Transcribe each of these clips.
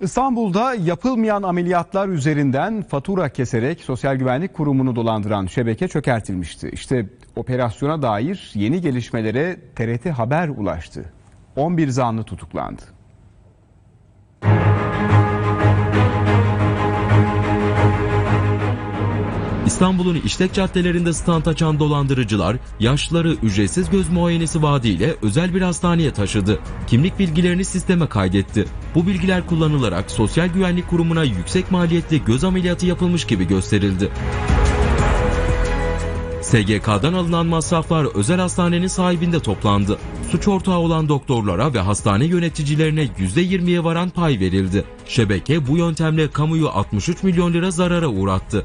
İstanbul'da yapılmayan ameliyatlar üzerinden fatura keserek Sosyal Güvenlik Kurumu'nu dolandıran şebeke çökertilmişti. İşte operasyona dair yeni gelişmelere TRT Haber ulaştı. 11 zanlı tutuklandı. İstanbul'un işlek caddelerinde stand açan dolandırıcılar yaşlıları ücretsiz göz muayenesi vaadiyle özel bir hastaneye taşıdı. Kimlik bilgilerini sisteme kaydetti. Bu bilgiler kullanılarak Sosyal Güvenlik Kurumu'na yüksek maliyetli göz ameliyatı yapılmış gibi gösterildi. SGK'dan alınan masraflar özel hastanenin sahibinde toplandı. Suç ortağı olan doktorlara ve hastane yöneticilerine %20'ye varan pay verildi. Şebeke bu yöntemle kamuyu 63 milyon lira zarara uğrattı.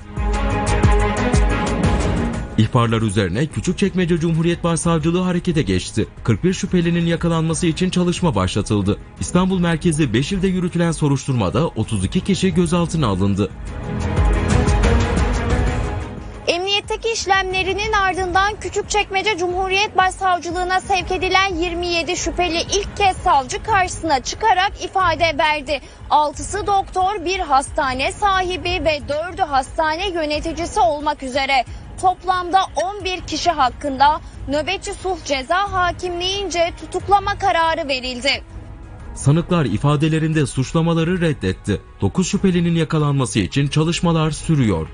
İhbarlar üzerine Küçükçekmece Cumhuriyet Başsavcılığı harekete geçti. 41 şüphelinin yakalanması için çalışma başlatıldı. İstanbul merkezi 5 ilde yürütülen soruşturmada 32 kişi gözaltına alındı. Emniyetteki işlemlerinin ardından Küçükçekmece Cumhuriyet Başsavcılığına sevk edilen 27 şüpheli ilk kez savcı karşısına çıkarak ifade verdi. 6'sı doktor, bir hastane sahibi ve 4'ü hastane yöneticisi olmak üzere toplamda 11 kişi hakkında nöbetçi sulh ceza hakimliğince tutuklama kararı verildi. Sanıklar ifadelerinde suçlamaları reddetti. 9 şüphelinin yakalanması için çalışmalar sürüyor.